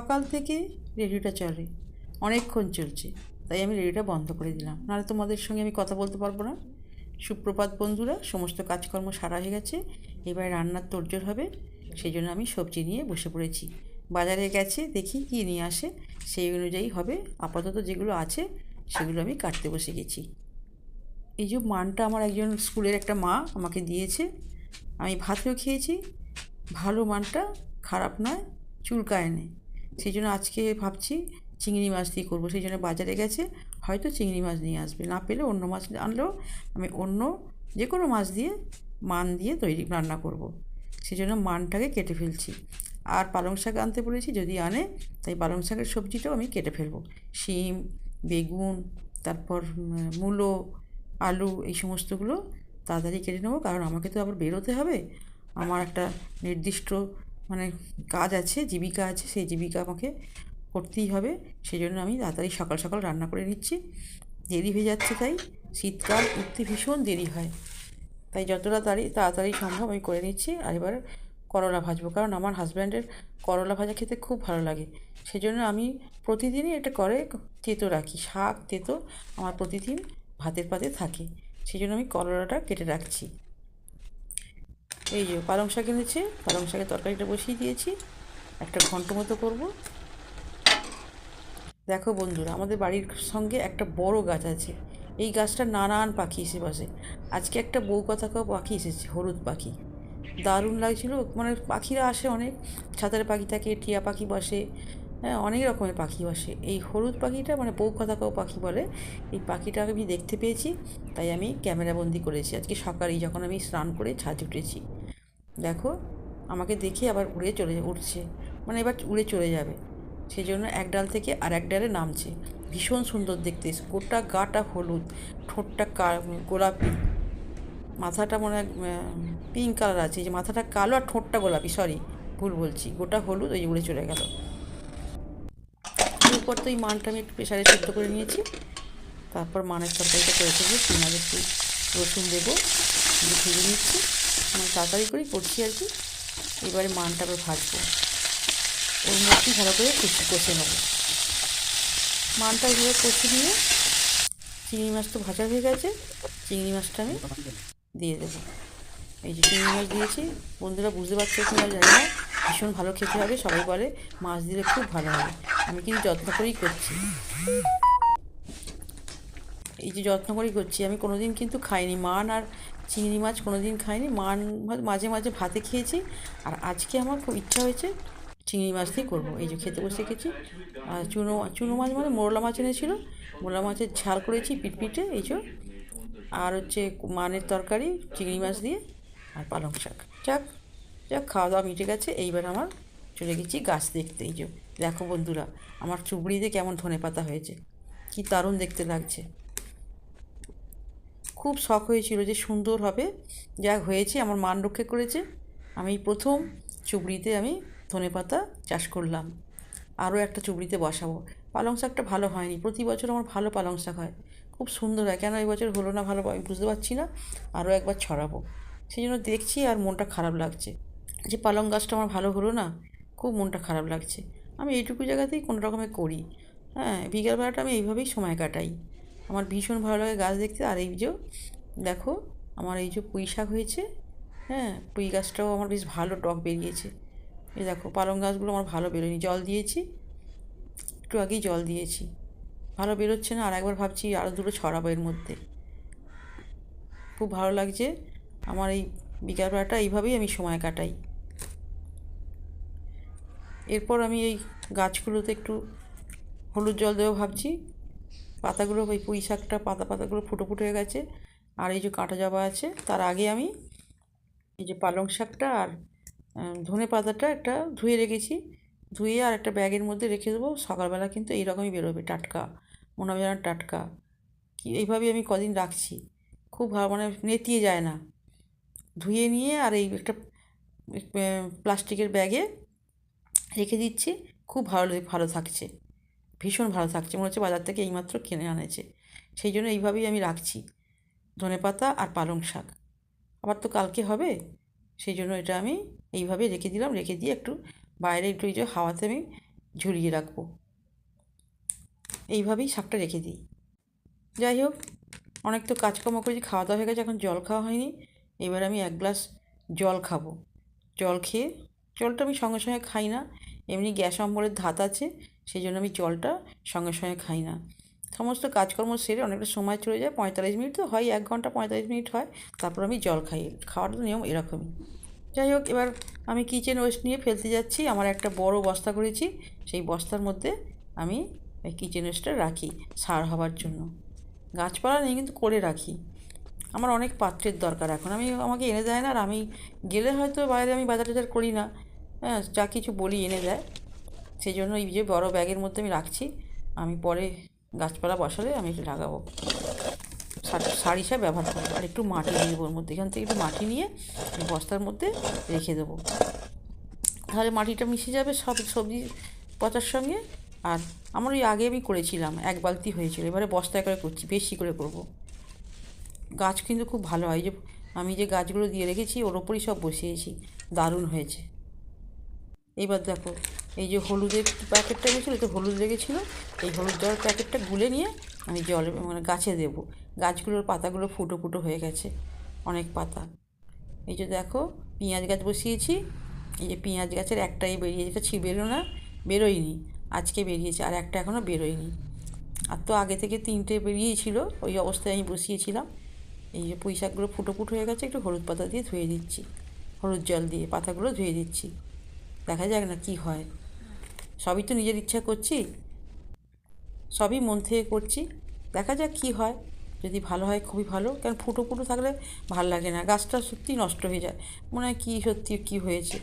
সকাল থেকে রেডিওটা চলে। অনেকক্ষণ চলছে। তাই আমি রেডিওটা বন্ধ করে দিলাম। নাহলে তোমাদের সঙ্গে আমি কথা বলতে পারব না। সুপ্রভাত বন্ধুরা, সমস্ত কাজকর্ম সারা হয়ে গেছে। এবার রান্নার তোড়জোড় হবে। সেই জন্য আমি সবজি নিয়ে বসে পড়েছি। বাজারে গেছে, দেখি কী নিয়ে আসে। সেই অনুযায়ী হবে। আপাতত যেগুলো আছে, সেগুলো আমি কাটতে বসে গেছি। এই যে মানটা আমার একজন স্কুলের একটা মা আমাকে দিয়েছে। আমি ভাতেও খেয়েছি। ভালো মানটা খারাপ নয়, চুলকায় নেই। সেই জন্য আজকে ভাবছি চিংড়ি মাছ দিয়ে করব। সেই জন্য বাজারে গেছে, হয়তো চিংড়ি মাছ নিয়ে আসবে। না পেলে অন্য মাছ আনলেও আমি অন্য যে কোনো মাছ দিয়ে মান দিয়ে তৈরি, রান্না করব। সেই জন্য মানটাকে কেটে ফেলছি। আর পালং শাক আনতে বলেছি, যদি আনে তাই পালং শাকের সবজিটাও আমি কেটে ফেলব। শিম, বেগুন, তারপর মূলো, আলু এই সমস্তগুলো তাড়াতাড়ি কেটে নেব। কারণ আমাকে তো আবার বেরোতে হবে। আমার একটা নির্দিষ্ট মানে কাজ আছে, জীবিকা আছে, সেই জীবিকা আমাকে করতেই হবে। সেই জন্য আমি তাড়াতাড়ি সকাল সকাল রান্না করে নিচ্ছি। দেরি হয়ে যাচ্ছে তাই শীতকাল উঠতে ভীষণ দেরি হয়। তাই যতটা তাড়ি তাড়াতাড়ি সম্ভব আমি করে নিচ্ছি। আর এবার করলা ভাজবো, কারণ আমার হাজব্যান্ডের করলা ভাজা খেতে খুব ভালো লাগে। সেই জন্য আমি প্রতিদিনই এটা করে তেতো রাখি। শাক, তেতো আমার প্রতিদিন ভাতের পাতে থাকে। সেই জন্য আমি করলাটা কেটে রাখছি। এই যে পালং শাক এনেছে, পালং শাকের তরকারিটা বসিয়ে দিয়েছি, একটা ঘন্ট মতো করব। দেখো বন্ধুরা, আমাদের বাড়ির সঙ্গে একটা বড় গাছ আছে। এই গাছটা নানান পাখি এসে বসে। আজকে একটা বউ কথা কেউ পাখি এসেছে, হলুদ পাখি। দারুণ লাগছিল মানে পাখিরা আসে অনেক ছাতারে পাখি থাকে, টিয়া পাখি বসে হ্যাঁ অনেক রকমের পাখি বসে। এই হলুদ পাখিটা মানে বউ কথা কেউ পাখি বলে, এই পাখিটাকে আমি দেখতে পেয়েছি, তাই আমি ক্যামেরাবন্দি করেছি। আজকে সকালেই যখন আমি স্নান করে ছাদে উঠেছি। দেখো, আমাকে দেখে আবার উড়ে চলে উঠছে মানে এবার উড়ে চলে যাবে। সেই জন্য এক ডাল থেকে আর এক ডালে নামছে। ভীষণ সুন্দর দেখতে। গোটা গাটা হলুদ, ঠোঁটটা গোলাপি। মাথাটা মনে হয় পিঙ্ক কালার আছে। যে মাথাটা কালো আর ঠোঁটটা গোলাপি সরি ভুল বলছি। গোটা হলুদ, ওই উড়ে চলে গেল। এরপর তো এই মানটা আমি একটু প্রেশারে সেদ্ধ করে নিয়েছি। তারপর মানের তরকারিটা করে ফেলব পেঁয়াজ একটু রসুন দেবো ভেজে নিচ্ছি। মানে তাড়াতাড়ি করেই করছি আর কি। এবারে মানটা আবার ভাজবো। ওর মধ্যেই ভালো করে কুচি কষে নেব। মানটা এভাবে কষে নিয়ে চিংড়ি মাছ তো ভাজা হয়ে গেছে, চিংড়ি মাছটা আমি দিয়ে দেবো। এই যে চিংড়ি মাছ দিয়েছি, বন্ধুরা বুঝতে পারছ কিনা জানি না, ভীষণ ভালো খেতে হবে, সবাই বলে মাছ দিলে খুব ভালো হবে। আমি কিন্তু যত্ন করেই করছি। এই যে যত্ন করেই করছি, আমি কোনোদিন কিন্তু খাইনি। মান আর চিংড়ি মাছ কোনো দিন খাইনি। মান মাঝে মাঝে ভাতে খেয়েছি। আর আজকে আমার খুব ইচ্ছা হয়েছে চিংড়ি মাছ দিয়ে করব। এই যে খেতে বসে গেছি। আর চুনো চুনো মাছ মানে মোরলা মাছ এনেছিল। মোরলা মাছের ঝাল করেছি পিটপিটে, এই যে। আর হচ্ছে মানের তরকারি, চিংড়ি মাছ দিয়ে আর পালং শাক। যাক যাক, খাওয়া দাওয়া মিটে গেছে। এইবার আমার চলে গেছি গাছ দেখতে। এই যে, দেখো বন্ধুরা, আমার চুবড়িতে কেমন ধনে পাতা হয়েছে। কি দারুণ দেখতে লাগছে। খুব শখ হয়েছিল যে সুন্দর হবে। যা হয়েছে, আমার মান রক্ষা করেছে। আমি প্রথম চুবড়িতে আমি ধনে পাতা চাষ করলাম। আরও একটা চুবড়িতে বসাবো। পালং শাকটা ভালো হয়নি। প্রতি বছর আমার ভালো পালং শাক হয়। খুব সুন্দর হয়। কেন এই বছর হলো না ভালো আমি বুঝতে পারছি না। আরও একবার ছড়াবো। সেই জন্য দেখছি আর মনটা খারাপ লাগছে। যে পালং গাছটা আমার ভালো হলো না, খুব মনটা খারাপ লাগছে। আমি এইটুকু জায়গাতেই কোনো রকমে করি। হ্যাঁ বিকেলবেলাটা আমি এইভাবেই সময় কাটাই। আমার ভীষণ ভালো লাগে গাছ দেখতে। আর এই যে, দেখো, আমার এই যে পুঁই শাক হয়েছে হ্যাঁ পুঁই গাছটাও আমার বেশ ভালো টক বেরিয়েছে। এই দেখো, পালং গাছগুলো আমার ভালো বেরোয়নি। জল দিয়েছি, একটু আগেই জল দিয়েছি। ভালো বেরোচ্ছে না, আর একবার ভাবছি আরও দুটো ছড়াবো এর মধ্যে। খুব ভালো লাগছে। আমার এই বিকালবেলাটা এইভাবেই আমি সময় কাটাই। এরপর আমি এই গাছগুলোতে একটু হলুদ জল দেবো ভাবছি। পাতাগুলো ওই পুঁই শাকটা, পাতা পাতাগুলো ফুটো ফুটো হয়ে গেছে। আর এই যে কাঁটা জবা আছে, তার আগে আমি এই যে পালং শাকটা আর ধনে পাতাটা একটা ধুয়ে রেখেছি। ধুয়ে আর একটা ব্যাগের মধ্যে রেখে দেবো। সকালবেলা কিন্তু এইরকমই বেরোবে, টাটকা মনে হবে টাটকা। কি, এইভাবেই আমি কদিন রাখছি। খুব ভালো মানে নেতিয়ে যায় না। ধুয়ে নিয়ে আর এই একটা প্লাস্টিকের ব্যাগে রেখে দিচ্ছি। খুব ভালো ভালো থাকছে। ভীষণ ভালো থাকছে। মনে হচ্ছে বাজার থেকে এইমাত্র কিনে আনেছে সেই জন্য এইভাবেই আমি রাখছি। ধনে পাতা আর পালং শাক। আবার তো কালকে হবে। সেই জন্য এটা আমি এইভাবে রেখে দিলাম। রেখে দিয়ে একটু বাইরে একটু যে হাওয়াতে আমি ঝুলিয়ে রাখব। এইভাবেই শাকটা রেখে দিই। যাই হোক, অনেক তো কাজকর্ম করেছি। খাওয়া দাওয়া হয়ে গেছে, এখন জল খাওয়া হয়নি। এবার আমি এক গ্লাস জল খাব। জল খেয়ে, জলটা আমি সঙ্গে সঙ্গে খাই না। এমনি গ্যাস অম্বলের ধাত আছে। সেই জন্য আমি জলটা সঙ্গে সঙ্গে খাই না। সমস্ত কাজকর্ম সেরে অনেকটা সময় চলে যায়, পঁয়তাল্লিশ মিনিট তো হয়, এক ঘণ্টা পঁয়তাল্লিশ মিনিট হয়, তারপর আমি জল খাই। খাওয়ার নিয়ম এরকমই। যাই হোক, এবার আমি কিচেন ওয়েস্ট নিয়ে ফেলতে যাচ্ছি, আমার একটা বড় বস্তা করেছি, সেই বস্তার মধ্যে আমি এই কিচেন ওয়েস্টটা রাখি সার হওয়ার জন্য। গাছপালা নিয়ে কিন্তু করে রাখি। আমার অনেক পাত্রের দরকার এখন, আমি আমাকে এনে দেয় না, আর আমি গেলে হয়তো বাইরে আমি বাজার টাজার করি না। হ্যাঁ যা কিছু বলি এনে দেয়। সেই জন্য এই যে বড় ব্যাগের মধ্যে আমি রাখছি, আমি পরে গাছপালা বসালে আমি একটু লাগাবো। সার হিসাবে ব্যবহার করব, আর একটু মাটি দিয়ে দেবো ওর মধ্যে। এখান থেকে একটু মাটি নিয়ে বস্তার মধ্যে রেখে দেবো। তাহলে মাটিটা মিশে যাবে সব সবজি পচার সঙ্গে। আর আমার ওই আগে আমি করেছিলাম, এক বালতি হয়েছিল, এবারে বস্তায় করে করছি, বেশি করে করব। গাছ কিন্তু খুব ভালো হয় যে আমি যে গাছগুলো দিয়ে রেখেছি, ওর ওপরই সব বসিয়েছি, দারুণ হয়েছে। এইবার দেখো এই যে হলুদের প্যাকেটটা গেছিল তো হলুদ লেগেছিলো, এই হলুদ দেওয়ার প্যাকেটটা গুলে নিয়ে আমি জলে মানে গাছে দেবো। গাছগুলোর পাতাগুলো ফুটো ফুটো হয়ে গেছে, অনেক পাতা। এই যে দেখো, পেঁয়াজ গাছ বসিয়েছি, এই যে পেঁয়াজ গাছের একটাই বেরিয়ে যেটা বেরো না, বেরোয়নি, আজকে বেরিয়েছে, আর একটা এখনও বেরোয়নি। আর তো আগে থেকে তিনটে বেরিয়েছিল, ওই অবস্থায় আমি বসিয়েছিলাম। এই যে পুঁই শাকগুলো ফুটো ফুটো হয়ে গেছে, একটু হলুদ পাতা দিয়ে ধুয়ে দিচ্ছি, হলুদ জল দিয়ে পাতাগুলো ধুয়ে দিচ্ছি। দেখা যাক না কি হয়। সবই তো নিজের ইচ্ছা করছি। সবই মন থেকে করছি। দেখা যাক কি হয়। যদি ভালো হয় খুবই ভালো। কারণ ফুটো ফুটো থাকলে ভালো লাগে না। গাছটা সত্যি নষ্ট হয়ে যায়। মনে হয় কী সত্যি কী হয়েছে।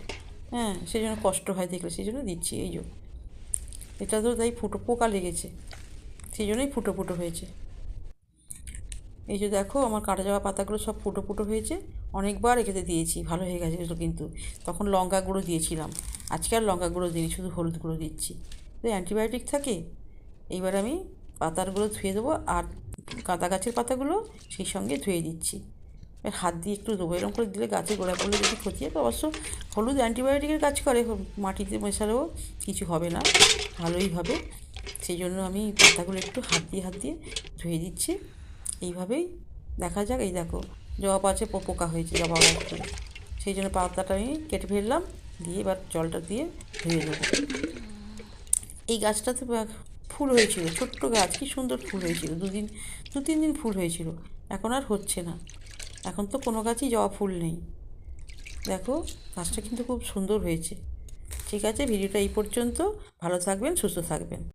হ্যাঁ সেই জন্য কষ্ট হয় দেখলে। সেই জন্য দিচ্ছি, এই জন্য এটা তো তাই ফুটো পোকা লেগেছে। সেই জন্যই ফুটো ফুটো হয়েছে। এই যে দেখো, আমার কাটা যাওয়া পাতাগুলো সব ফুটো ফুটো হয়েছে। অনেকবার রেখেতে দিয়েছি। ভালো হয়ে গেছে কিন্তু। তখন লঙ্কা গুঁড়ো দিয়েছিলাম। আজকে আর লঙ্কা গুঁড়ো দিই শুধু হলুদ গুঁড়ো দিচ্ছি। তো অ্যান্টিবায়োটিক থাকে, এইবার আমি পাতারগুলো ধুয়ে দেবো আর গাঁদা গাছের পাতাগুলো সেই সঙ্গে ধুয়ে দিচ্ছি। হাত দিয়ে একটু দেবো, এরকম করে দিলে গাছে গোড়া পড়লে যদি ক্ষতি হয় তো অবশ্য হলুদ অ্যান্টিবায়োটিকের কাজ করে মাটিতে মেশালেও কিছু হবে না, ভালোই হবে। সেই জন্য আমি পাতাগুলো একটু হাত দিয়ে হাত দিয়ে ধুয়ে দিচ্ছি। এইভাবেই দেখা যাক, এই দেখো, জবা পাচে পোকা হয়েছে, জবা গাছগুলো সেই জন্য পাতাটা আমি কেটে ফেললাম। দিয়ে এবার জলটা দিয়ে ধুয়ে নেব। এই গাছটাতে ফুল হয়েছিল, ছোট্ট গাছ, কি সুন্দর ফুল হয়েছিল। দুদিন দু তিন দিন ফুল হয়েছিল, এখন আর হচ্ছে না। এখন তো কোনো গাছই জবা ফুল নেই। দেখো, গাছটা কিন্তু খুব সুন্দর হয়েছে। ঠিক আছে, ভিডিওটা এই পর্যন্ত। ভালো থাকবেন, সুস্থ থাকবেন।